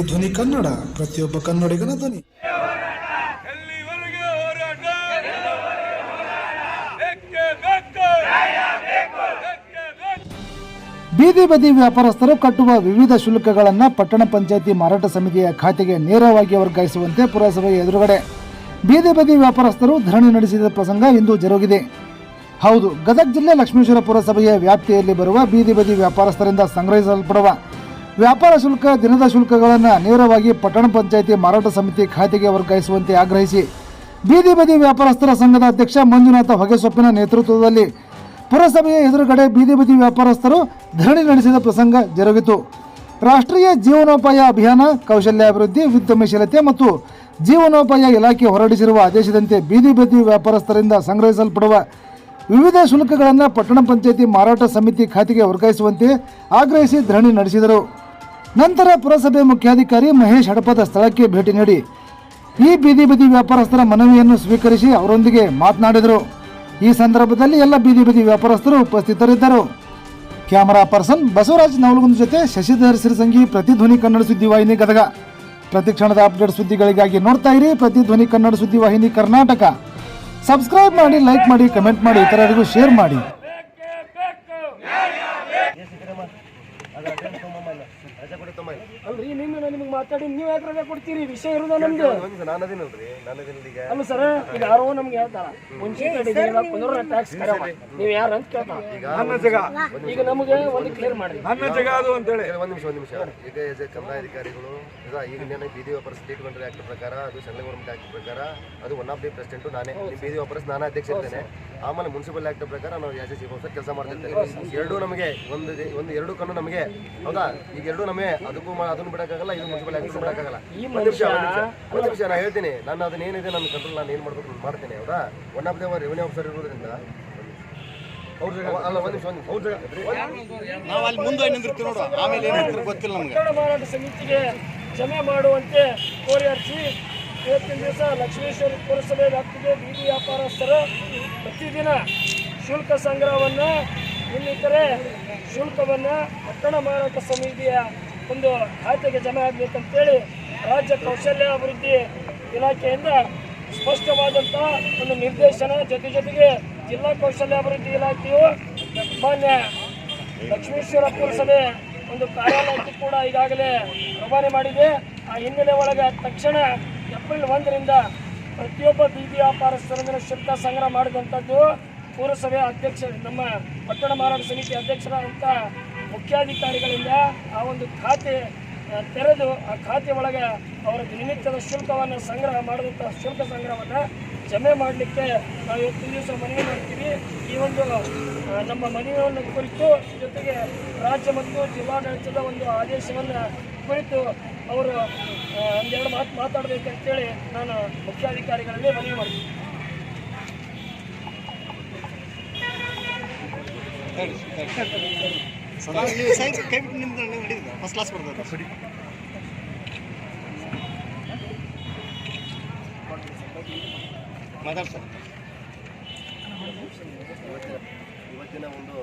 ಪ್ರತಿಧ್ವನಿ ಕನ್ನಡ ಪ್ರತಿಯೊಬ್ಬ ಕನ್ನಡಿಗನ ಧ್ವನಿ. ಎಲ್ಲಿವರೆಗೆ ಹೋರಾಟ? ಬೇಕೇ ಬೇಕು? ಬೇಕೇ ಬೇಕು? ಬೀದಿ ಬದಿ ವ್ಯಾಪಾರಸ್ಥರು ಕಟ್ಟುವ ವಿವಿಧ ಶುಲ್ಕಗಳನ್ನು ಪಟ್ಟಣ ಪಂಚಾಯತಿ ಮಾರಾಟ ಸಮಿತಿಯ ಖಾತೆಗೆ ನೇರವಾಗಿ ವರ್ಗಾಯಿಸುವಂತೆ ಪುರಸಭೆ ಎದುರುಗಡೆ. ಬೀದಿ ಬದಿ ವ್ಯಾಪಾರಸ್ಥರು ಧರಣಿ ನಡೆಸಿದ ಪ್ರಸಂಗ ಇಂದು ಜರುಗಿದೆ. ಹೌದು ಗದಗ ಜಿಲ್ಲೆ ಲಕ್ಷ್ಮೇಶ್ವರ ಪುರಸಭೆಯ ವ್ಯಾಪ್ತಿಯಲ್ಲಿ ಬರುವ ಬೀದಿ ಬದಿ ವ್ಯಾಪಾರಸ್ಥರಿಂದ ಸಂಗ್ರಹಿಸಲ್ಪಡುವ ವ್ಯಾಪಾರ ಶುಲ್ಕ, ದಿನದ ಶುಲ್ಕಗಳನ್ನು ನೇರವಾಗಿ ಪಟ್ಟಣ ಪಂಚಾಯಿತಿ ಮಾರಾಟ ಸಮಿತಿ ಖಾತೆಗೆ ವರ್ಗಾಯಿಸುವಂತೆ ಆಗ್ರಹಿಸಿ. ಬೀದಿ ಬದಿ ವ್ಯಾಪಾರಸ್ಥರ ಸಂಘದ ಅಧ್ಯಕ್ಷ ಮಂಜುನಾಥ ಹೊಗೆಸೊಪ್ಪಿನ ನೇತೃತ್ವದಲ್ಲಿ ಪುರಸಭೆಯ ಎದುರುಗಡೆ ಬೀದಿ ಬದಿ ವ್ಯಾಪಾರಸ್ಥರು ಧರಣಿ ನಡೆಸಿದ ಪ್ರಸಂಗ ಜರುಗಿತು. ರಾಷ್ಟ್ರೀಯ ಜೀವನೋಪಾಯ ಅಭಿಯಾನ, ಕೌಶಲ್ಯಾಭಿವೃದ್ಧಿ, ಉದ್ಯಮಶೀಲತೆ ಮತ್ತು ಜೀವನೋಪಾಯ ಇಲಾಖೆ ಹೊರಡಿಸಿರುವ ಆದೇಶದಂತೆ ಬೀದಿ ಬದಿ ವ್ಯಾಪಾರಸ್ಥರಿಂದ ಸಂಗ್ರಹಿಸಲ್ಪಡುವ ವಿವಿಧ ಶುಲ್ಕಗಳನ್ನು ಪಟ್ಟಣ ಪಂಚಾಯಿತಿ ಮಾರಾಟ ಸಮಿತಿ ಖಾತೆಗೆ ವರ್ಗಾಯಿಸುವಂತೆ ಆಗ್ರಹಿಸಿ ಧರಣಿ ನಡೆಸಿದರು. ನಂತರ ಪುರಸಭೆ ಮುಖ್ಯಾಧಿಕಾರಿ ಮಹೇಶ್ ಹಡಪದ ಸ್ಥಳಕ್ಕೆ ಭೇಟಿ ನೀಡಿ ಈ ಬೀದಿ ಬದಿ ವ್ಯಾಪಾರಸ್ಥರ ಮನವಿಯನ್ನು ಸ್ವೀಕರಿಸಿ ಅವರೊಂದಿಗೆ ಮಾತನಾಡಿದರು. ಈ ಸಂದರ್ಭದಲ್ಲಿ ಎಲ್ಲ ಬೀದಿ ಬದಿ ವ್ಯಾಪಾರಸ್ಥರು ಉಪಸ್ಥಿತರಿದ್ದರು. ಕ್ಯಾಮರಾ ಪರ್ಸನ್ ಬಸವರಾಜ್ ನವಲಗುಂದ ಜೊತೆ ಶಶಿಧರ್ ಸಿರಸಂಗಿ ಪ್ರತಿಧ್ವನಿ ಕನ್ನಡ ಸುದ್ದಿವಾಹಿನಿ ಗದಗ. ಪ್ರತಿಕ್ಷಣದ ಅಪ್ಡೇಟ್ ಸುದ್ದಿಗಳಿಗಾಗಿ ನೋಡ್ತಾ ಇರಿ ಪ್ರತಿಧ್ವನಿ ಕನ್ನಡ ಸುದ್ದಿವಾಹಿನಿ ಕರ್ನಾಟಕ. ಸಬ್ಸ್ಕ್ರೈಬ್ ಮಾಡಿ ಲೈಕ್ ಮಾಡಿ ಕಮೆಂಟ್ ಮಾಡಿ, ಇತರರಿಗೂ ಶೇರ್ ಮಾಡಿ. ನಿಮಗೆ ಮಾತಾಡಿ ನೀವು ಯಾಕೆ ರಜೆ ಕೊಡ್ತೀರಿ? ವಿಷಯ ಇರೋದ ನಮ್ದು ಅಲ್ಲ ಸರ್ ಈಗ ಯಾರೋ ನಮ್ಗೆ ಹೇಳ್ತಾರ ಮುನ್ಸಿಪಾಲಿಟಿ ಟ್ಯಾಕ್ಸ್ ನೀವು ಯಾರು ಅಂತ ಕೇಳ್ತಾರ. ಈಗ ನಮಗೆ ಒಂದು ಕ್ಲಿಯರ್ ಮಾಡಿ ನನ್ನ ಜಗ ಅದು ಅಂತೇಳಿ. ಈಗ ಒಂದ್ ನಿಮಿಷ ಒಂದ್ ನಿಮಿಷ. ಈಗ ಎಸ್ ಎ ಕಂದಾಧಿಕಾರಿಗಳು ಈಗ ಈಗ ನೇನೆ ಬೀದಿ ವ್ಯಾಪಾರ ಸ್ಟೇಟ್ಮೆಂಟ್ ಆಕ್ಟ್ ಪ್ರಕಾರ ಅದು ಸೆಂಟ್ರಲ್ ಗೌರ್ಮೆಂಟ್ ಆಕ್ಟ್ ಪ್ರಕಾರ ಅದು ಒನ್ ಆಫ್ ದಿ ಪ್ರೆಸಿಡೆಂಟ್ ನಾನೇ. ಬೀದಿ ವ್ಯಾಪಾರ ನಾನೇ ಅಧ್ಯಕ್ಷ ಇರ್ತೇನೆ. ಆಮೇಲೆ ಮುನ್ಸಿಪಲ್ ಆಕ್ಟ್ ಪ್ರಕಾರ ನಾವು ಎಸ್ ಎಸ್ ಸಿ ಕೆಲಸ ಮಾಡ್ತಿರ್ತೇವೆ ಎರಡು ನಮಗೆ ಒಂದು ಒಂದು ಎರಡು ಕಣ್ಣು ನಮಗೆ. ಹೌದಾ? ಈಗ ಎರಡು ನಮಗೆ ಅದಕ್ಕೂ ಅದನ್ನು ಬಿಡಕ್ಕಾಗಲ್ಲ ಇದು ಮುನ್ಸಿಪಲ್ ಆಕ್ಟ್ ಬಿಡಕ್ಕಾಗಲ್ಲ ಒಂದ್ ನಿಮಿಷ ಒಂದ್ ನಿಮಿಷ ಒಂದ್ ನಿಮಿಷ ನಾನು ಹೇಳ್ತೀನಿ. ನಾನು ಅದನ್ನ ಏನಿದೆ ನನ್ನ ಕಂಟ್ರೋಲ್ ನಾನು ಏನ್ ಮಾಡ್ಬೇಕು ನಾನು ಮಾಡ್ತೇನೆ ಹೌದಾ? One of the revenue officer ಇರೋದ್ರಿಂದ. ಅಲ್ಲ ಒಂದ್ ನಿಮಿಷ ಒಂದ್ ನಿಮಿಷ. ನಾವು ಅಲ್ಲಿ ಮುಂದೆ ನಿಂದಿರ್ತೀವಿ ನೋಡು. ಆಮೇಲೆ ಗೊತ್ತಿಲ್ಲ ನಮಗೆ. ಕನ್ನಡ ಮಾರಾಟ ಸಮಿತಿಗೆ ಜಮೆ ಮಾಡುವಂತೆ ಕೋರಿ ಅರ್ಜಿ ಇವತ್ತಿನ ದಿವಸ ಲಕ್ಷ್ಮೇಶ್ವರ ಪುರಸಭೆ ವ್ಯಾಪ್ತಿಗೆ ಬೀದಿ ವ್ಯಾಪಾರಸ್ಥರು ಪ್ರತಿದಿನ ಶುಲ್ಕ ಸಂಗ್ರಹವನ್ನು ಇನ್ನಿತರೆ ಶುಲ್ಕವನ್ನು ಪಟ್ಟಣ ಮಾರಾಟ ಸಮಿತಿಯ ಒಂದು ಖಾತೆಗೆ ಜಮೆ ಆಗಬೇಕಂತೇಳಿ ರಾಜ್ಯ ಕೌಶಲ್ಯ ಅಭಿವೃದ್ಧಿ ಇಲಾಖೆಯಿಂದ ಸ್ಪಷ್ಟವಾದಂಥ ಒಂದು ನಿರ್ದೇಶನ ಜೊತೆ ಜೊತೆಗೆ ಜಿಲ್ಲಾ ಕೌಶಲ್ಯಾಭಿವೃದ್ಧಿ ಇಲಾಖೆಯು ಮಾನ್ಯ ಲಕ್ಷ್ಮೇಶ್ವರ ಪುರಸಭೆ ಒಂದು ಕಾರ್ಯಾಲಯಕ್ಕೆ ಕೂಡ ಈಗಾಗಲೇ ರವಾನೆ ಮಾಡಿದೆ. ಆ ಹಿನ್ನೆಲೆ ಒಳಗೆ ತಕ್ಷಣ ಏಪ್ರಿಲ್ ಒಂದರಿಂದ ಪ್ರತಿಯೊಬ್ಬ ಬೀದಿ ವ್ಯಾಪಾರಸ್ಥರಿಂದ ಶುಲ್ಕ ಸಂಗ್ರಹ ಮಾಡಿದಂಥದ್ದು ಪುರಸಭೆ ಅಧ್ಯಕ್ಷ, ನಮ್ಮ ಪಟ್ಟಣ ಮಾರಾಟ ಸಮಿತಿ ಅಧ್ಯಕ್ಷರಾದಂಥ ಮುಖ್ಯಾಧಿಕಾರಿಗಳಿಂದ ಆ ಒಂದು ಖಾತೆ ತೆರೆದು ಆ ಖಾತೆ ಒಳಗೆ ಅವರ ದಿನನಿತ್ಯದ ಶುಲ್ಕವನ್ನು ಸಂಗ್ರಹ ಮಾಡಿದಂಥ ಶುಲ್ಕ ಸಂಗ್ರಹವನ್ನು ಜಮೆ ಮಾಡಲಿಕ್ಕೆ ನಾವು ಇವತ್ತು ದಿವಸ ಮನವಿ ಮಾಡ್ತೀವಿ. ಈ ಒಂದು ನಮ್ಮ ಮನವಿಯನ್ನು ಕುರಿತು ಜೊತೆಗೆ ರಾಜ್ಯ ಮತ್ತು ಜಿಲ್ಲಾಡಳಿತದ ಒಂದು ಆದೇಶವನ್ನು ಕುರಿತು ಅವರು ಒಂದೆರಡು ಮಾತು, ಮಾತಾಡಬೇಕಂತೇಳಿ ನಾನು ಮುಖ್ಯಾಧಿಕಾರಿಗಳಲ್ಲಿ ಮನವಿ ಮಾಡ್ತೀನಿ. ಸೈಡ್ ಕೈ ಬಿಟ್ಟು ನಿಮ್ದು ನಡೀತದೆ ಫಸ್ಟ್ ಕ್ಲಾಸ್ ಬರ್ತದೆ ಮಾತಾಡ್ತಾರೆ ಇವತ್ತಿನ ಇವತ್ತಿನ ಒಂದು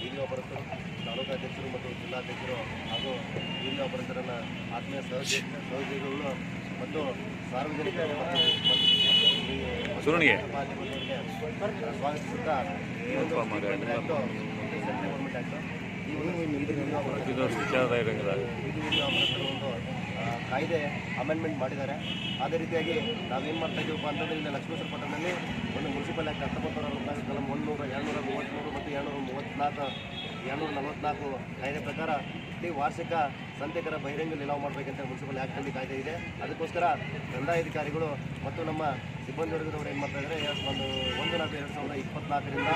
ವಿಡಿಯೋ ಬರುತ್ತೆ ತಾಲೂಕು ಅಧ್ಯಕ್ಷರು ಮತ್ತು ಜಿಲ್ಲಾಧ್ಯಕ್ಷರು ಹಾಗೂ ವಿಡಿಯೋ ವ್ಯಾಪಾರಸ್ಥರನ್ನ ಆತ್ಮೀಯ ಸಹೋದ್ಯೋಗಿಗಳು ಮತ್ತು ಸಾರ್ವಜನಿಕರು ಮತ್ತು ಸ್ವಾಗತಿಸುತ್ತಾ ಈ ಒಂದು ಗೌರ್ಮೆಂಟ್ ಆಕ್ಟ್, ಈ ಒಂದು ಒಂದು ಕಾಯ್ದೆ ಅಮೆಂಡ್ಮೆಂಟ್ ಮಾಡಿದ್ದಾರೆ. ಅದೇ ರೀತಿಯಾಗಿ ನಾವೇನು ಮಾಡ್ತಾ ಇದ್ದೀವಪ್ಪ ಅಂತಂದ್ರೆ ಇಲ್ಲಿ ಲಕ್ಷ್ಮೇಶ್ವರ ಪಟ್ಟಣದಲ್ಲಿ ಒಂದು ಮುನ್ಸಿಪಲ್ ಆ್ಯಕ್ಟ್ ಹತ್ತೊಂಬತ್ತು ನೂರ ಕಲಂ ಒಂದೂರ ಎರಡುನೂರ ಮೂವತ್ತ್ಮೂರು ಮತ್ತು ಎರಡುನೂರ ಮೂವತ್ತ್ನಾಲ್ಕು ಎರಡುನೂರ ನಲವತ್ತ್ನಾಲ್ಕು ಕಾಯ್ದೆ ಪ್ರಕಾರ ಈ ವಾರ್ಷಿಕ ಸಂತೆಕರ ಬಹಿರಂಗ ನಿಲಾವು ಮಾಡಬೇಕಂತ ಮುನ್ಸಿಪಲ್ ಆ್ಯಕ್ಟಲ್ಲಿ ಕಾಯ್ದೆ ಇದೆ. ಅದಕ್ಕೋಸ್ಕರ ದಂಡಾಧಿಕಾರಿಗಳು ಮತ್ತು ನಮ್ಮ ಸಿಬ್ಬಂದಿ ವರ್ಗದವರು ಏನು ಮಾಡ್ತಾ ಇದ್ದಾರೆ ಎರಡು ಒಂದು ಒಂದು ನಾಲ್ಕು ಎರಡು ಸಾವಿರದ ಇಪ್ಪತ್ತ್ನಾಲ್ಕರಿಂದ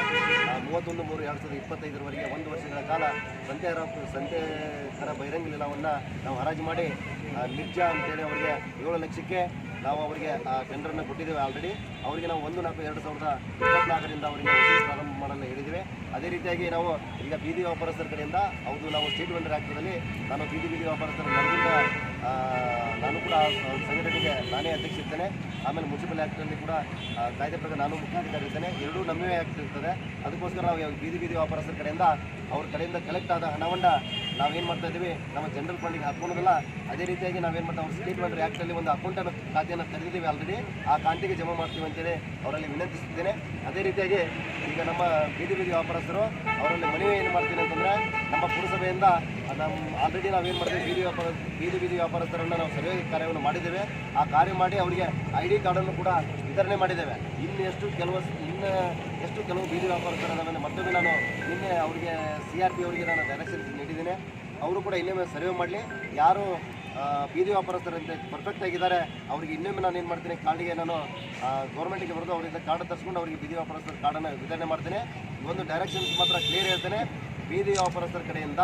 ಮೂವತ್ತೊಂದು ಮೂರು ಎರಡು ಸಾವಿರದ ಇಪ್ಪತ್ತೈದರವರೆಗೆ ಒಂದು ವರ್ಷಗಳ ಕಾಲ ಸಂತೆ ಸಂತೆಕರ ಬಹಿರಂಗ ನಿಲಾವನ್ನು ನಾವು ಹರಾಜು ಮಾಡಿ ಮಿರ್ಜಾ ಅಂತೇಳಿ ಅವರಿಗೆ ಏಳು ಲಕ್ಷಕ್ಕೆ ನಾವು ಅವರಿಗೆ, ಆ ಟೆಂಡರನ್ನು ಕೊಟ್ಟಿದ್ದೇವೆ ಆಲ್ರೆಡಿ ಅವರಿಗೆ ನಾವು ಒಂದು ನಾಲ್ಕು ಎರಡು ಸಾವಿರದ ಇಪ್ಪತ್ನಾಲ್ಕರಿಂದ ಅವರಿಗೆ ಪ್ರಾರಂಭ ಮಾಡಲು ಹೇಳಿದ್ದೇವೆ. ಅದೇ ರೀತಿಯಾಗಿ ನಾವು ಈಗ ಬೀದಿ ವ್ಯಾಪಾರಸ್ಥರ ಕಡೆಯಿಂದ ಹೌದು ನಾವು ಸ್ಟೇಟ್ ವೆಂಡರ್ ಆ್ಯಕ್ಟ್ನಲ್ಲಿ ನಾನು ಬೀದಿ ಬೀದಿ ವ್ಯಾಪಾರಸ್ಥರ ನಡೆದಿಂದ ನಾನು ಕೂಡ ಸಂಘಟನೆಗೆ ನಾನೇ ಅಧ್ಯಕ್ಷ ಇರ್ತೇನೆ ಆಮೇಲೆ ಮುನ್ಸಿಪಲ್ ಆ್ಯಕ್ಟಲ್ಲಿ ಕೂಡ ಕಾಯ್ದೆ ಪ್ರಕಾರ ನಾನು ಮುಖ್ಯಾಧಿಕಾರಿ ಇರ್ತೇನೆ ಎರಡೂ ನಮ್ಮವೇ ಆ್ಯಕ್ಟ್ ಇರ್ತದೆ ಅದಕ್ಕೋಸ್ಕರ ನಾವು ಬೀದಿ ಬೀದಿ ವ್ಯಾಪಾರಸ್ಥರ ಕಡೆಯಿಂದ ಅವ್ರ ಕಡೆಯಿಂದ ಕಲೆಕ್ಟ್ ಆದ ಹಣವನ್ನು ನಾವೇನು ಮಾಡ್ತಾ ಇದ್ದೀವಿ, ನಮ್ಮ ಜನರಲ್ ಫಂಡಿಗೆ ಹಾಕ್ಕೊಳೋದಿಲ್ಲ ಅದೇ ರೀತಿಯಾಗಿ ನಾವೇನು ಮಾಡ್ತಾ, ಅವ್ರು ಸ್ಟೇಟ್ ವೆಂಡರ್ ಆ್ಯಕ್ಟಲ್ಲಿ ಒಂದು ಅಕೌಂಟನ್ನು ಖಾತೆಯನ್ನು ತೆರೆದಿದ್ದೀವಿ ಆಲ್ರೆಡಿ ಆ ಖಾತೆಗೆ ಜಮಾ ಮಾಡ್ತೀವಿ ಅಂತೇಳಿ ಅವರಲ್ಲಿ ವಿನಂತಿಸುತ್ತೇನೆ. ಅದೇ ರೀತಿಯಾಗಿ ಈಗ ನಮ್ಮ ಬೀದಿ ಬೀದಿ ವ್ಯಾಪಾರಸ್ಥರು ಅವರಲ್ಲಿ ಮನವಿ ಏನು ಮಾಡ್ತೀನಿ ಅಂತಂದರೆ, ನಮ್ಮ ಪುರಸಭೆಯಿಂದ ನಮ್ಮ ಆಲ್ರೆಡಿ ನಾವೇನು ಮಾಡ್ತೀವಿ, ಬೀದಿ ವ್ಯಾಪಾರ, ಬೀದಿ ಬೀದಿ ವ್ಯಾಪಾರಸ್ಥರನ್ನು ನಾವು ಸರ್ವೆ ಕಾರ್ಯವನ್ನು ಮಾಡಿದ್ದೇವೆ. ಆ ಕಾರ್ಯ ಮಾಡಿ ಅವರಿಗೆ ಐ ಡಿ ಕಾರ್ಡನ್ನು ಕೂಡ ವಿತರಣೆ ಮಾಡಿದ್ದೇವೆ. ಇನ್ನು ಎಷ್ಟು ಕೆಲವು ಇನ್ನು ಎಷ್ಟು ಕೆಲವು ಬೀದಿ ವ್ಯಾಪಾರಸ್ಥರನ್ನು ಮತ್ತೊಮ್ಮೆ ನಾನು ನಿನ್ನೆ ಅವರಿಗೆ ಸಿ ಆರ್ ಪಿ ಅವರಿಗೆ ನಾನು ಡೈರೆಕ್ಷನ್ ನೀಡಿದ್ದೇನೆ. ಅವರು ಕೂಡ ಇನ್ನೊಮ್ಮೆ ಸರ್ವೆ ಮಾಡಲಿ. ಯಾರು ಬೀದಿ ವ್ಯಾಪಾರಸ್ಥರಂತೆ ಪರ್ಫೆಕ್ಟ್ ಆಗಿದ್ದಾರೆ. ಅವ್ರಿಗೆ ಇನ್ನೊಮ್ಮೆ ನಾನು ಏನು ಮಾಡ್ತೀನಿ ಕಾರ್ಡಿಗೆ ನಾನು ಗೌರ್ಮೆಂಟಿಗೆ ಬರೆದು ಅವರಿಂದ ಕಾರ್ಡ್ ತರಿಸ್ಕೊಂಡು ಅವರಿಗೆ ಬೀದಿ ವ್ಯಾಪಾರಸ್ಥರ ಕಾರ್ಡನ್ನು ವಿತರಣೆ ಮಾಡ್ತೀನಿ. ಒಂದು ಡೈರೆಕ್ಷನ್ಸ್ ಮಾತ್ರ ಕ್ಲಿಯರ್ ಹೇಳ್ತೇನೆ. ಬೀದಿ ವ್ಯಾಪಾರಸ್ಥರ ಕಡೆಯಿಂದ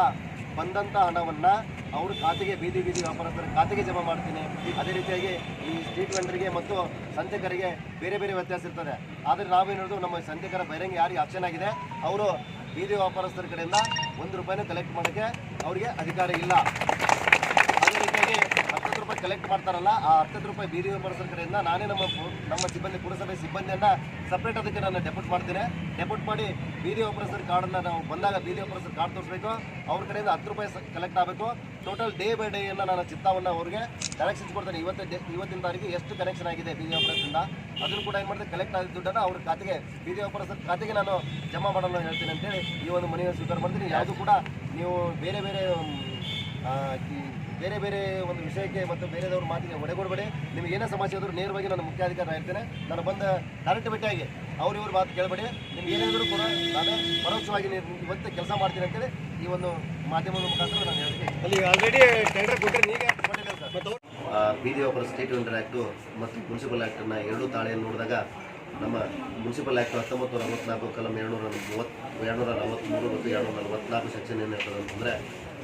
ಬಂದಂಥ ಹಣವನ್ನು ಅವ್ರ ಖಾತೆಗೆ, ಬೀದಿ ಬೀದಿ ವ್ಯಾಪಾರಸ್ಥರ ಖಾತೆಗೆ ಜಮಾ ಮಾಡ್ತೀನಿ. ಅದೇ ರೀತಿಯಾಗಿ ಈ ಸ್ಟ್ರೀಟ್ ವೆಂಡರಿಗೆ ಮತ್ತು ಸಂತೆಕರಿಗೆ ಬೇರೆ ಬೇರೆ ವ್ಯತ್ಯಾಸ ಇರ್ತದೆ. ಆದರೆ ನಾವೇನೋದು ನಮ್ಮ ಸಂತೆಕರ ಬಹಿರಂಗ ಯಾರಿಗೆ ಆಪ್ಷನ್ ಆಗಿದೆ, ಅವರು ಬೀದಿ ವ್ಯಾಪಾರಸ್ಥರ ಕಡೆಯಿಂದ ಒಂದು ರೂಪಾಯಿನೂ ಕಲೆಕ್ಟ್ ಮಾಡೋಕ್ಕೆ ಅವರಿಗೆ ಅಧಿಕಾರ ಇಲ್ಲ ಅದೇ ರೀತಿಯಾಗಿ ಹತ್ತತ್ತು ರೂಪಾಯಿ ಕಲೆಕ್ಟ್ ಮಾಡ್ತಾರಲ್ಲ, ಆ ಹತ್ತತ್ತು ರೂಪಾಯಿ ಬೀದಿ ವ್ಯಾಪಾರಸ್ಥರ ಕಡೆಯಿಂದ ನಾನೇ ನಮ್ಮ ನಮ್ಮ ಸಿಬ್ಬಂದಿ, ಪುರಸಭೆ ಸಿಬ್ಬಂದಿಯನ್ನು ಸಪ್ರೇಟ್ ಅದಕ್ಕೆ ನಾನು ಡೆಪೋಟ್ ಮಾಡ್ತೀನಿ. ಡೆಪೋಟ್ ಮಾಡಿ ಬೀದಿ ವ್ಯಾಪಾರಸ್ಥರ ಕಾರ್ಡನ್ನು ನಾವು ಬಂದಾಗ ಬೀದಿ ವ್ಯಾಪಾರಸ್ಥರ ಕಾರ್ಡ್ ತೋರಿಸ್ಬೇಕು. ಅವ್ರ ಕಡೆಯಿಂದ ಹತ್ತು ರೂಪಾಯಿ ಕಲೆಕ್ಟ್ ಆಗಬೇಕು. ಟೋಟಲ್ ಡೇ ಬೈ ಡೇಯನ್ನು ನಾನು ಚಿತ್ತಾವನ್ನು ಅವ್ರಿಗೆ ಕನೆಕ್ಷನ್ಸ್ ಕೊಡ್ತೇನೆ. ಇವತ್ತೇ ಡೇ- ಇವತ್ತಿನ ತಾರೀಕು ಎಷ್ಟು ಕನೆಕ್ಷನ್ ಆಗಿದೆ ಬೀದಿ ವ್ಯಾಪಾರದಿಂದ ಅದನ್ನು ಕೂಡ ಏನು ಮಾಡ್ತೀನಿ ಕಲೆಕ್ಟ್ ಆದ ದುಡ್ಡನ್ನು ಅವ್ರ ಖಾತೆಗೆ, ಬೀದಿ ವ್ಯಾಪಾರಸ್ಥರ ಖಾತೆಗೆ ನಾನು ಜಮಾ ಮಾಡಲು ಹೇಳ್ತೀನಿ ಅಂತೇಳಿ ಈ ಒಂದು ಮನೆಯನ್ನು ಸ್ವೀಕಾರ ಮಾಡ್ತೀನಿ. ಯಾವುದು ಕೂಡ ನೀವು ಬೇರೆ ಬೇರೆ ಬೇರೆ ಬೇರೆ ಒಂದು ವಿಷಯಕ್ಕೆ ಮತ್ತು ಬೇರೆದವ್ರ ಮಾತಿಗೆ ಒಡೆಗೊಡಬೇಡಿ ನಿಮ್ಗೆ ಏನೇ ಸಮಸ್ಯೆ ಆದರೂ ನೇರವಾಗಿ ನಾನು ಮುಖ್ಯಾಧಿಕಾರಿ ಇರ್ತೇನೆ ನಾನು ಬಂದ ಡೈರೆಕ್ಟ್ ಭೇಟಿಯಾಗಿ ಅವ್ರಿವ್ರ ಇವ್ರ ಮಾತು ಕೇಳಬೇಡಿ. ನಿಮ್ಗೆ ಏನಾದರೂ ಕೂಡ ನಾನು ಪರೋಕ್ಷವಾಗಿ ಇವತ್ತು ಕೆಲಸ ಮಾಡ್ತೀನಿ ಅಂತೇಳಿ ಈ ಒಂದು ಮಾಧ್ಯಮದ ಮುಖಾಂತರ ನಾನು ಹೇಳ್ತೀನಿ. ಅಲ್ಲಿ ಆಲ್ರೆಡಿ ಟೆಂಡರ್ ಕೊಟ್ಟರೆ ನೀವೇ. ಬೀದಿ ವ್ಯಾಪಾರ ಸ್ಟೇಟ್ ವೆಂಡರ್ ಆ್ಯಕ್ಟು ಮತ್ತು ಮುನ್ಸಿಪಲ್ ಆ್ಯಕ್ಟನ್ನು ಎರಡೂ ತಾಳೆಯನ್ನು ನೋಡಿದಾಗ ನಮ್ಮ ಮುನ್ಸಿಪಲ್ ಆ್ಯಕ್ಟ್ ಹತ್ತೊಂಬತ್ತು ನಲವತ್ನಾಲ್ಕು ಕಲಂ ಎರಡುನೂರ ಮೂವತ್ತು ಎರಡುನೂರ ನಲವತ್ತ್ಮೂರು ಮತ್ತು ಎರಡುನೂರ ನಲವತ್ನಾಲ್ಕು ಸೆಕ್ಷನ್ ಏನಿರ್ತದೆ ಅಂತಂದರೆ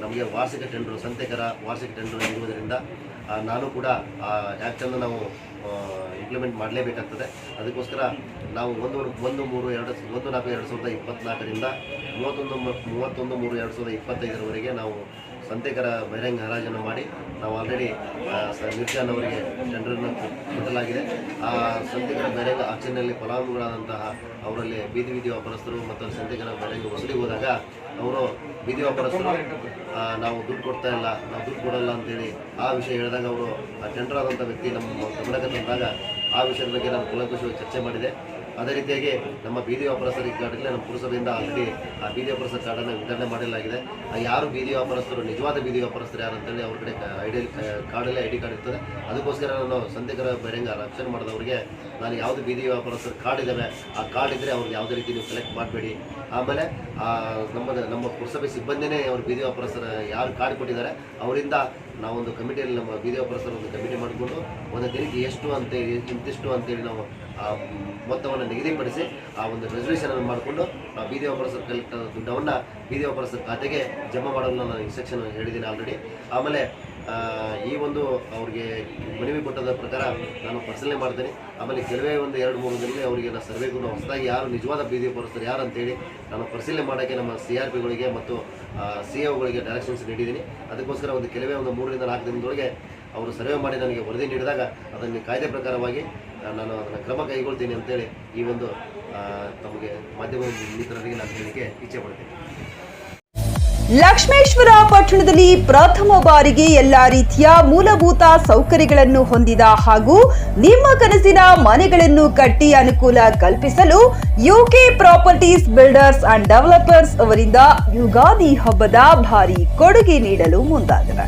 ನಮಗೆ ವಾರ್ಷಿಕ ಟೆಂಡರ್, ಸಂತೆಕರ ವಾರ್ಷಿಕ ಟೆಂಡರ್ ನೀಡುವುದರಿಂದ ನಾನು ಕೂಡ ಆ ಆ್ಯಕ್ಟನ್ನು ನಾವು ಇಂಪ್ಲಿಮೆಂಟ್ ಮಾಡಲೇಬೇಕಾಗ್ತದೆ. ಅದಕ್ಕೋಸ್ಕರ ನಾವು ಒಂದು ಒಂದು ಮೂರು ಎರಡು ಒಂದು ನಾಲ್ಕು ಎರಡು ಸಾವಿರದ ಇಪ್ಪತ್ತ್ನಾಲ್ಕರಿಂದ ಮೂವತ್ತೊಂದು ಮೂವತ್ತೊಂದು ಮೂರು ಎರಡು ಸಾವಿರದ ಇಪ್ಪತ್ತೈದರವರೆಗೆ ನಾವು ಸಂತೆಕರ ಬಹಿರಂಗ ಹರಾಜನ್ನು ಮಾಡಿ ನಾವು ಆಲ್ರೆಡಿ ನಿರ್ಜಾನ್ ಅವರಿಗೆ ಟೆಂಡರನ್ನು ಕೊಡಲಾಗಿದೆ ಆ ಸಂತೆಕರ ಬಹಿರಂಗ ಆಕ್ಷನ್ನಲ್ಲಿ ಫಲಾನುಭವಿಗಳಾದಂತಹ ಅವರಲ್ಲಿ ಬೀದಿ ಬೀದಿ ವ್ಯಾಪಾರಸ್ಥರು ಮತ್ತು ಸಂತೆಕರ ಬಹಿರಂಗ ವಸೂಲಿಗೆ ಹೋದಾಗ ಅವರು ಬೀದಿ ವ್ಯಾಪಾರಸ್ಥರು ನಾವು ದುಡ್ಡು ಕೊಡ್ತಾ ಇಲ್ಲ, ನಾವು ದುಡ್ಡು ಕೊಡಲ್ಲ ಅಂತೇಳಿ ಆ ವಿಷಯ ಹೇಳಿದಾಗ ಅವರು ಆ ಟೆಂಡರ್ ಆದಂಥ ವ್ಯಕ್ತಿ ನಮ್ಮ ಗಮನಕ್ಕೆ ತಂದಾಗ ಆ ವಿಷಯದ ಬಗ್ಗೆ ನಾನು ಕೂಲಂಕುಷವಾಗಿ ಚರ್ಚೆ ಮಾಡಿದೆ. ಅದೇ ರೀತಿಯಾಗಿ ನಮ್ಮ ಬೀದಿ ವ್ಯಾಪಾರಸ್ಥರ ಕಾರ್ಡ್ಗೆ ನಮ್ಮ ಪುರಸಭೆಯಿಂದ ಆಲ್ರೆಡಿ ಆ ಬೀದಿ ವ್ಯಾಪಾರಸ್ಥರ ಕಾರ್ಡನ್ನು ವಿತರಣೆ ಮಾಡಲಾಗಿದೆ. ಆ ಯಾರು ಬೀದಿ ವ್ಯಾಪಾರಸ್ಥರು, ನಿಜವಾದ ಬೀದಿ ವ್ಯಾಪಾರಸ್ಥರು ಯಾರು ಅಂತೇಳಿ ಅವ್ರ ಕಡೆ ಐಡಿ, ಕಾರ್ಡಲ್ಲೇ ಐ ಡಿ ಕಾರ್ಡ್ ಇರ್ತದೆ. ಅದಕ್ಕೋಸ್ಕರ ನಾನು ಸಂದಿಗರ ಬಹಿರಂಗ ರಕ್ಷಣೆ ಮಾಡಿದವರಿಗೆ ನಾನು ಯಾವುದು ಬೀದಿ ವ್ಯಾಪಾರಸ್ಥರ ಕಾರ್ಡ್ ಇದ್ದಾವೆ ಆ ಕಾರ್ಡ್ ಇದ್ದರೆ ಅವ್ರಿಗೆ ಯಾವುದೇ ರೀತಿ ನೀವು ಕಲೆಕ್ಟ್ ಮಾಡಬೇಡಿ. ಆಮೇಲೆ ನಮ್ಮ ನಮ್ಮ ಪುರಸಭೆ ಸಿಬ್ಬಂದಿನೇ ಅವ್ರು ಬೀದಿ ವ್ಯಾಪಾರಸ್ಥರ ಯಾರು ಕಾರ್ಡ್ ಕೊಟ್ಟಿದ್ದಾರೆ, ಅವರಿಂದ ನಾವೊಂದು ಕಮಿಟಿಯಲ್ಲಿ ನಮ್ಮ ಬೀದಿ ವ್ಯಾಪಾರಸ್ಥರ ಒಂದು ಕಮಿಟಿ ಮಾಡಿಕೊಂಡು, ಒಂದು ದಿನಕ್ಕೆ ಎಷ್ಟು ಅಂತೇಳಿ ಇಂತಿಷ್ಟು ಅಂತೇಳಿ ನಾವು ಆ ಮೊತ್ತವನ್ನು ನಿಗದಿಪಡಿಸಿ ಆ ಒಂದು ರೆಸಲ್ಯೂಷನ್ ಅನ್ನು ಮಾಡಿಕೊಂಡು ನಾವು ಬೀದಿ ವ್ಯಾಪಾರಸ್ಥರ ಕಲೆಕ್ಟ್ ಆದ ದುಡ್ಡವನ್ನು ಬೀದಿ ವ್ಯಾಪಾರಸ್ಥರ ಖಾತೆಗೆ ಜಮಾ ಮಾಡಲು ನಾನು ಇನ್ಸ್ಟ್ರಕ್ಷನ್ ಹೇಳಿದ್ದೀನಿ ಆಲ್ರೆಡಿ ಆಮೇಲೆ ಈ ಒಂದು ಅವ್ರಿಗೆ ಮನವಿ ಕೊಟ್ಟದ ಪ್ರಕಾರ ನಾನು ಪರಿಶೀಲನೆ ಮಾಡ್ತೀನಿ. ಆಮೇಲೆ ಕೆಲವೇ ಒಂದು ಎರಡು ಮೂರು ದಿನದಲ್ಲಿ ಅವರಿಗೆ ನಾನು ಸರ್ವೆಗೂ ಹೊಸದಾಗಿ ಯಾರು ನಿಜವಾದ ಬೀದಿ ವ್ಯಾಪಾರಸ್ಥರು ಯಾರು ಅಂತೇಳಿ ನಾನು ಪರಿಶೀಲನೆ ಮಾಡೋಕ್ಕೆ ನಮ್ಮ ಸಿ ಆರ್ ಪಿಗಳಿಗೆ ಮತ್ತು ಸಿ ಒಗಳಿಗೆ ಡೈರೆಕ್ಷನ್ಸ್ ನೀಡಿದ್ದೀನಿ. ಅದಕ್ಕೋಸ್ಕರ ಒಂದು ಕೆಲವೇ ಒಂದು ಮೂರರಿಂದ ನಾಲ್ಕು ದಿನದೊಳಗೆ ಅವರು ಸರ್ವೆ ಮಾಡಿ ನನಗೆ ವರದಿ ನೀಡಿದಾಗ ಅದನ್ನು ಕಾಯ್ದೆ ಪ್ರಕಾರವಾಗಿ ಆ, ನಾನು ಅದನ್ನು ಕ್ರಮ ಕೈಗೊಳ್ತೀನಿ ಅಂತೇಳಿ ಈ ಒಂದು ತಮಗೆ ಮಾಧ್ಯಮ ಮಿತ್ರರಿಗೆ ನಾನು ಹೇಳಲಿಕ್ಕೆ ಇಚ್ಛೆ ಪಡ್ತೀನಿ. ಲಕ್ಷ್ಮೇಶ್ವರ ಪಟ್ಟಣದಲ್ಲಿ ಪ್ರಥಮ ಬಾರಿಗೆ ಎಲ್ಲ ರೀತಿಯ ಮೂಲಭೂತ ಸೌಕರ್ಯಗಳನ್ನು ಹೊಂದಿದ ಹಾಗೂ ನಿಮ್ಮ ಕನಸಿನ ಮನೆಗಳನ್ನು ಕಟ್ಟಿ ಅನುಕೂಲ ಕಲ್ಪಿಸಲು UK properties builders and developers ಅವರಿಂದ ಯುಗಾದಿ ಹಬ್ಬದ ಭಾರಿ ಕೊಡುಗೆ ನೀಡಲು ಮುಂದಾದವೆ.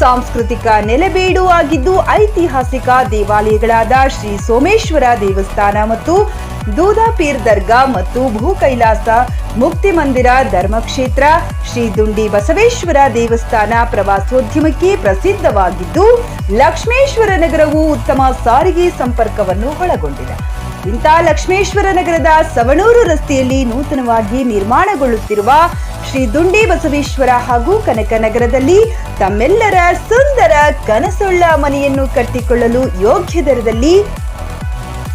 ಸಾಂಸ್ಕೃತಿಕ ನೆಲೆಬೇಡು ಆಗಿದ್ದು ಐತಿಹಾಸಿಕ ದೇವಾಲಯಗಳಾದ ಶ್ರೀ ಸೋಮೇಶ್ವರ ದೇವಸ್ಥಾನ ಮತ್ತು ದೂದಾಪೀರ್ ದರ್ಗಾ ಮತ್ತು ಭೂ ಕೈಲಾಸ ಮುಕ್ತಿ ಮಂದಿರ ಧರ್ಮಕ್ಷೇತ್ರ, ಶ್ರೀ ದುಂಡಿ ಬಸವೇಶ್ವರ ದೇವಸ್ಥಾನ ಪ್ರವಾಸೋದ್ಯಮಕ್ಕೆ ಪ್ರಸಿದ್ಧವಾಗಿದ್ದು ಲಕ್ಷ್ಮೇಶ್ವರ ನಗರವು ಉತ್ತಮ ಸಾರಿಗೆ ಸಂಪರ್ಕವನ್ನು ಒಳಗೊಂಡಿದೆ. ಇಂಥ ಲಕ್ಷ್ಮೇಶ್ವರ ನಗರದ ಸವಣೂರು ರಸ್ತೆಯಲ್ಲಿ ನೂತನವಾಗಿ ನಿರ್ಮಾಣಗೊಳ್ಳುತ್ತಿರುವ ಶ್ರೀ ದುಂಡಿ ಬಸವೇಶ್ವರ ಹಾಗೂ ಕನಕನಗರದಲ್ಲಿ ತಮ್ಮೆಲ್ಲರ ಸುಂದರ ಕನಸುಳ್ಳ ಮನೆಯನ್ನು ಕಟ್ಟಿಕೊಳ್ಳಲು ಯೋಗ್ಯ ದರದಲ್ಲಿ